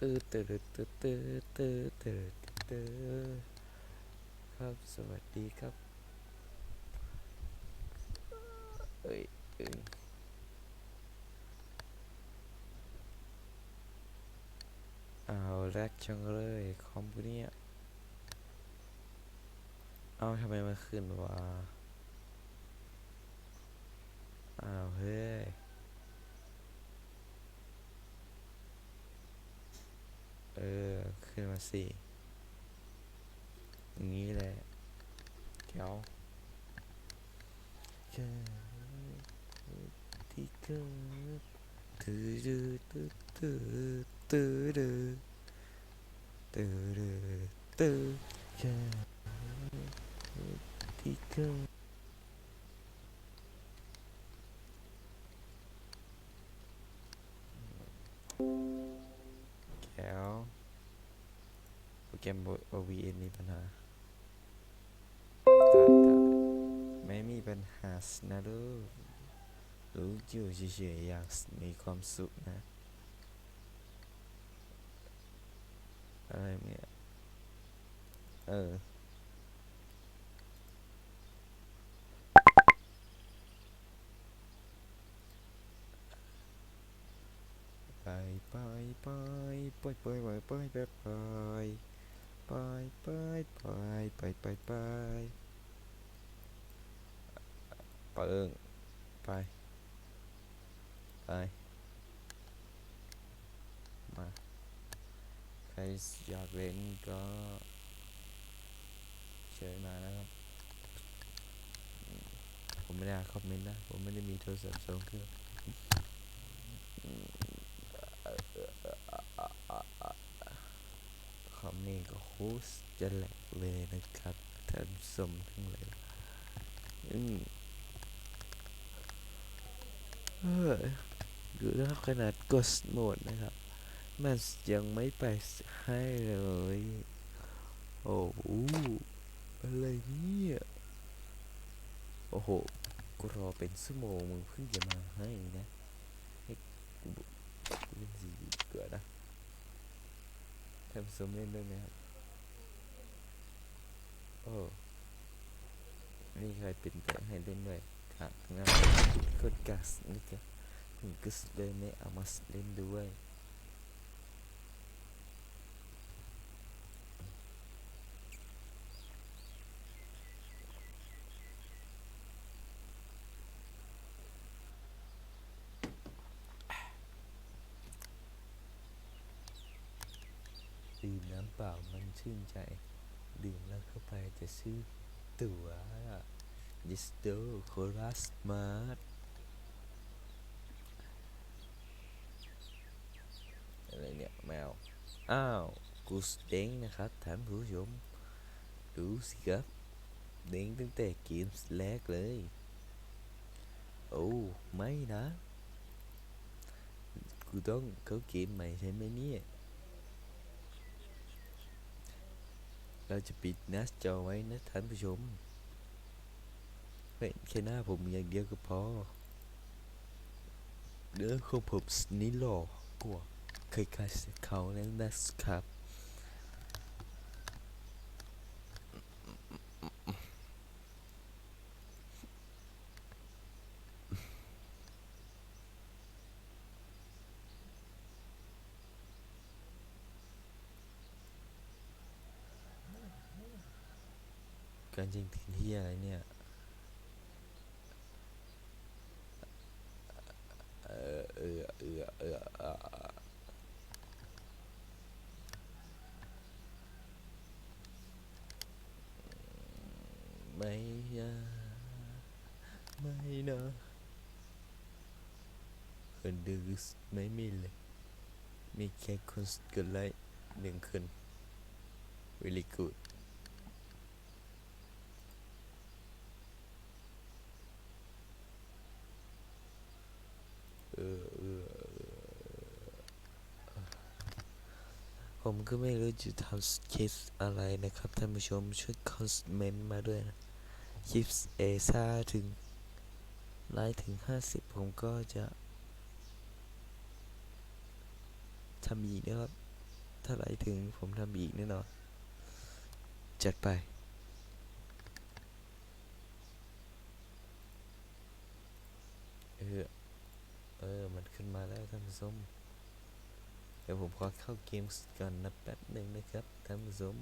ตื้อตื้อตื้อตื้อตื้อตื้อตื้อครับสวัสดีครับเอ้ยเอ้ยเอาแรกจังเลยคอมพวกเนี้ยเอาทำไมมันขึ้นวะอ้าวเฮ้ย เออ ขึ้นมาสิอย่างนี้แหละเดี๋ยวแค่ที่เกิดตื้อดื้อตื้อตื้อตื้อดื้อตื้อดื้อตื้อแค่ที่เกิดแก้ว รแกรม OVN มีปัญหา ไม่มีปัญหาสนะลูกลูกอยู่เฉยๆอยากมีความสุขนะ อะไรเนี่ย เออไปไปไปไปไปไปไปไป ไปไปไปไปไปไปไปเปิงไปไปมาใครอยากเล่นก็เชิญมานะครับผมไม่ได้คอมเมนต์นะ ผมไม่ได้มีโทรศัพท์สองเครื่อง คอมนี้ก็ โคตรจะแหลกเลยนะครับท่านผู้ชมทั้งหลายอืมเออดูนะครับขนาดกดโหมดนะครับ มันยังไม่ไปให้เลย โอ้โหอะไรเนี่ยโอ้โหกูรอเป็นชั่วโมงมึงเพิ่งจะมาให้นะให้บอกกูเล่นสีเกิดนะทำสมเล่นด้วยไหมครับ โอ้นี่ใครเป็นแต่ให้เล่นด้วยครับงั้นกดกัสนี่ก็ถึงกัสเลยไม่เอามาเล่นด้วยดื่มน้ำเปล่ามันชื่นใจ ดื่มแล้วเข้าไปจะชื่อตัวดิสโดโคลัสมาร์อะไรเนี่ย แมว อ้าว กูสเด้งนะครับท่านผู้ชม ดูสิครับ เด้งตั้งแต่เกมแรกเลย โอ้ ไม่นะ กูต้องเข้าเกมใหม่ใช่ไหมเนี่ย เราจะปิดหน้าจอไว้นะท่านผู้ชมเห็นแค่หน้าผมอย่างเดียวก็พอเนื้อของผมนี่หล่อกว่าเคยคาสเขาแล้วนะครับ การจริงถึงที่อะไรเนี่ยเออเออเออเออเออไม่นะไม่นะคนดูไม่มีเลย มีแค่คนกดไลค์หนึ่งคน really good เออเออเออ ผมก็ไม่รู้จะทำคลิปอะไรนะครับ ท่านผู้ชมช่วยคอมเมนต์มาด้วยนะ คลิปเอซ่าถึงไลค์ถึง 50 ผมก็จะทำอีกนะครับ ถ้าไหลถึงผมทำอีกแน่นอน จัดไปเออ เออ มันขึ้นมาแล้วท่านผู้ชมเดี๋ยวผมขอเข้าเกมก่อนนะแป๊บหนึ่งนะครับท่านผู้ชม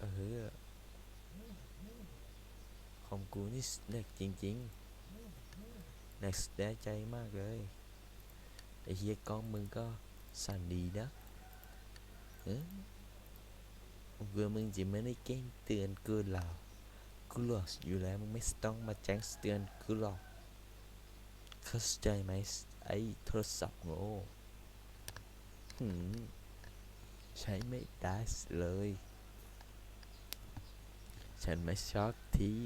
เออของกูนี่เด็กจริงๆ next ได้ใจมากเลยไอ้เฮียกล้องมึงก็สั่นดีนะเออเพื่อมึงจะไม่ได้แกล้งเตือนเกูหรอ กูหลอกอยู่แล้วมึงไม่ต้องมาแจ้งเตือนกูหรอกเข้าใจไหมไอ้โทรศัพท์โง่หืมใช้ไม่ได้เลย ฉันไม่ชอบที่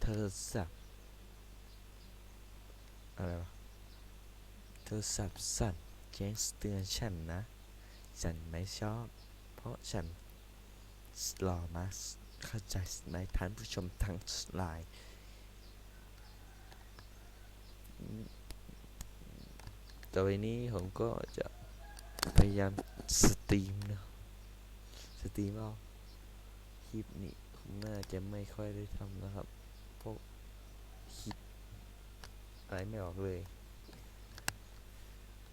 โทรศัพท์อะไรวะโทรศัพท์สั่นแจ้งเตือนฉันนะ ฉันไม่ชอบ เพราะฉันรอมาก เข้าใจไหมท่านผู้ชมทางไลน์ต่อไปนี้ผมก็จะพยายามสตรีมนะสตรีมเอาคลิปนี้ผมน่าจะไม่ค่อยได้ทำนะครับเพราะคิดอะไรไม่ออกเลย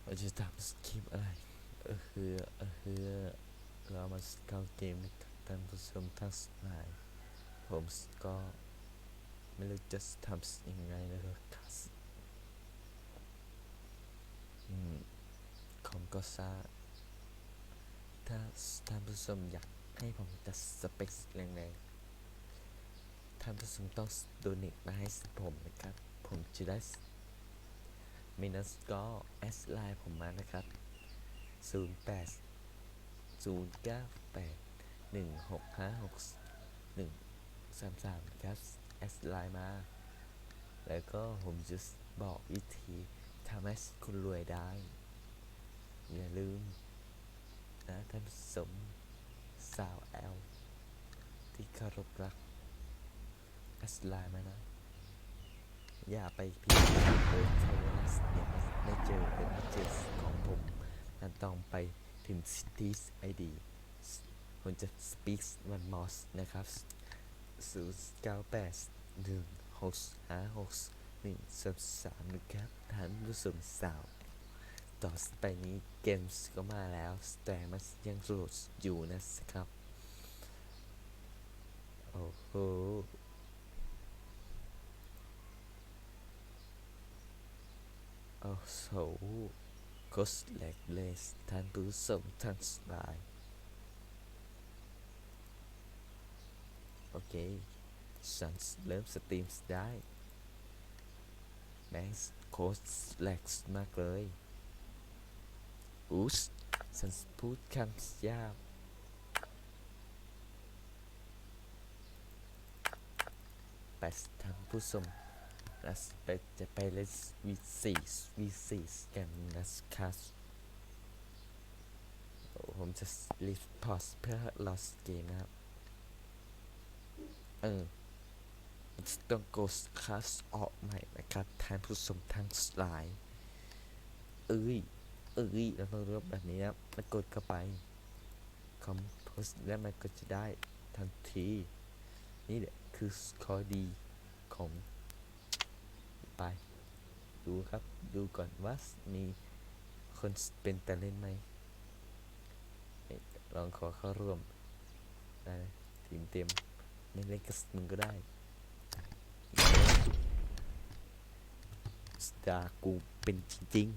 เราจะทำสคริปอะไร เออคือเออคือเรามาเข้าเกมนะครับ ท่านผู้ชมทั้งหลาย ผมก็ไม่รู้จะทำยังไงนะครับอืมผมก็ทราบถ้าท่านผู้ชมอยากให้ผมจะสเปคแรงๆท่านผู้ชมต้องโดเนทมาให้ผมนะครับ ผมจะได้มินัสก็แอสไลน์ผมมานะครับ 08 098 1656 133ครับแอสไลน์มา แล้วก็ผมจะบอกวิธีทำให้คุณรวยได้ อย่าลืมนะท่านผู้ชมสาวแอล ที่เคารพรักแอสไลน์มานะ อย่าไปพิมพ์เดินเข้าเวลาเนี่ยไม่เจอเป็นเจอของผมนั่นต้องไปพิมพ์ cities id ผมจะ speak one more นะครับ0 9 8 1 6 5 6 1 3 3นะครับท่านผู้ชมสาว ต่อไปนี้เกมส์ก็มาแล้ว แต่มันยังโหลดอยู่นะครับ โอ้โหโอ้โหโคสแลกเลสท่านผู้ชมทั้งหลาย โอเค ฉันเริ่มสตรีมได้แมงโคสแลกมากเลยอุ๊สฉันพูดคำยาบไปทานผู้ชมเราไปจะไปเล่น V4 V4 กันนะครับโอ้ผมจะรีพอร์ตเพื่อลอสเกมนะครับ เออต้องโกสคลาสออกใหม่นะครับท่านผู้ชมทางสไลด์เอ้ย เอ้ยเราต้องเลือกแบบนี้นะมันกดเข้าไปคอมโพสแล้วมันก็จะได้ทันที นี่แหละคือข้อดีของ ไป ดูครับ ดูก่อนว่ามีคนเป็นแต่เล่นไหม ลองขอเข้าร่วมได้ทีมเต็ม ไม่เล่นกับมึงก็ได้สตากูเป็นจริง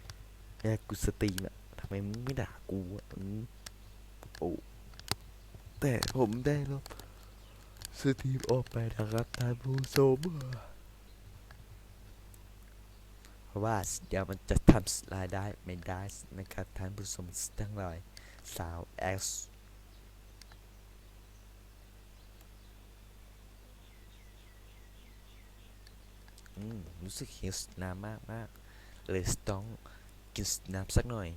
ๆแค่กูสตรีมอะทำไมมึงไม่ด่ากูอะอืมโอ้แต่ผมได้ลบสตรีมออกไปนะครับท่านผู้ชมเพราะว่าเดี๋ยวมันจะทำสไลด์ได้ไม่ได้นะครับท่านผู้ชมทั้งหลายสาว X อืม รู้สึกหิวน้ำมากมากเลยต้องกินน้ำสักหน่อย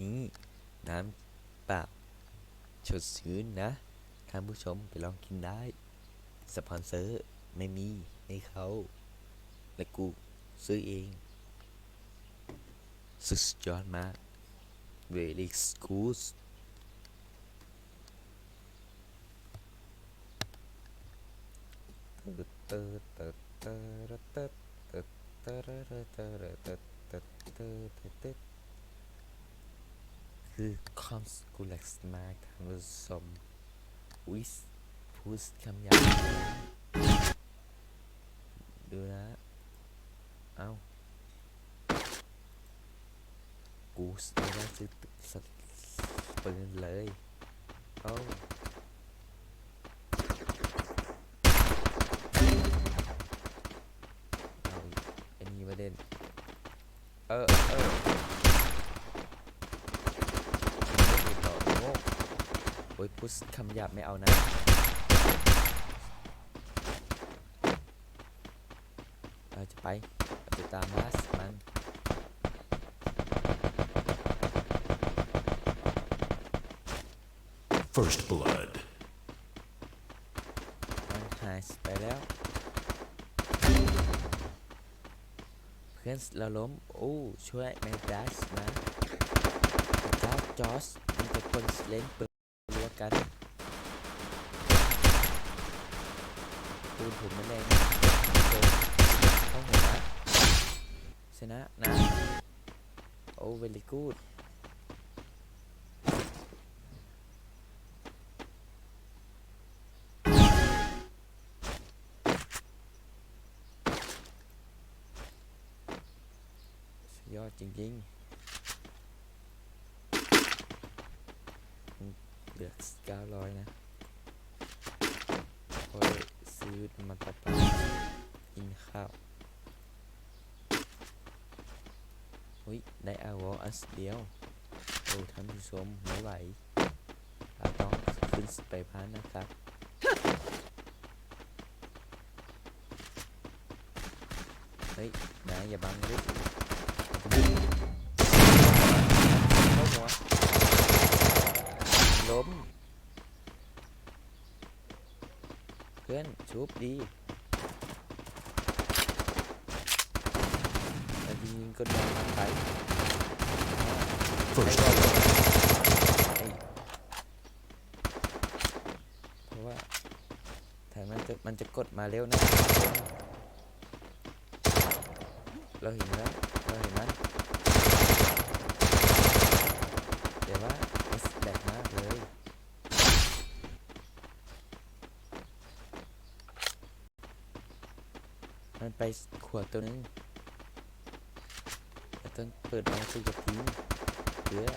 นี่ น้ำเปล่าชดชื้นนะ ท่านผู้ชมไปลองกินได้ สปอนเซอร์ไม่มีให้เขา และกูซื้อเอง สุดยอดมาก very good คือคอมสกูเล็กซ์มากท่านผู้ชมวิสพูดคำหยาบดูนะ เอ้า กูไม่ได้ซื้อสปืนเลย เอ้า เอาอีกอันนี้มาเด่น เออเออต่อโง่โอ้ยพูดคำหยาบไม่เอานะเราจะไปเราจะตามมาสมัน First blood. มันหายไปแล้ว เพื่อนเราล้มอู้ช่วยแมนดัสนะจ้าจอสมีแต่คนเล่นปืนรัวกันปืนผมไม่แรงนะโดนเข้าหัวชนะนะโอ้เวลิกูด จริงๆเหลือเก้าร้อยนะพอได้ซื้อมันประปากินข้าวอุ้ยได้อาวออันเดียวโอ้ท่านผู้ชมไม่ไหวเราต้องขึ้นไปพันนะครับเฮ้ยนายอย่าบังดิ เข้าหัวล้มเพื่อนชุบดีแต่ยิงก็โดนมันไปเอ้ยเพราะว่าถ้ามันจะมันจะกดมาเร็วนะเราเห็นแล้ว เราเห็นไหมเดี๋ยวว่าเอสแดกมากเลยมันไปขวดตัวนึงต้องเปิดมาคุยกับทีมเยอะ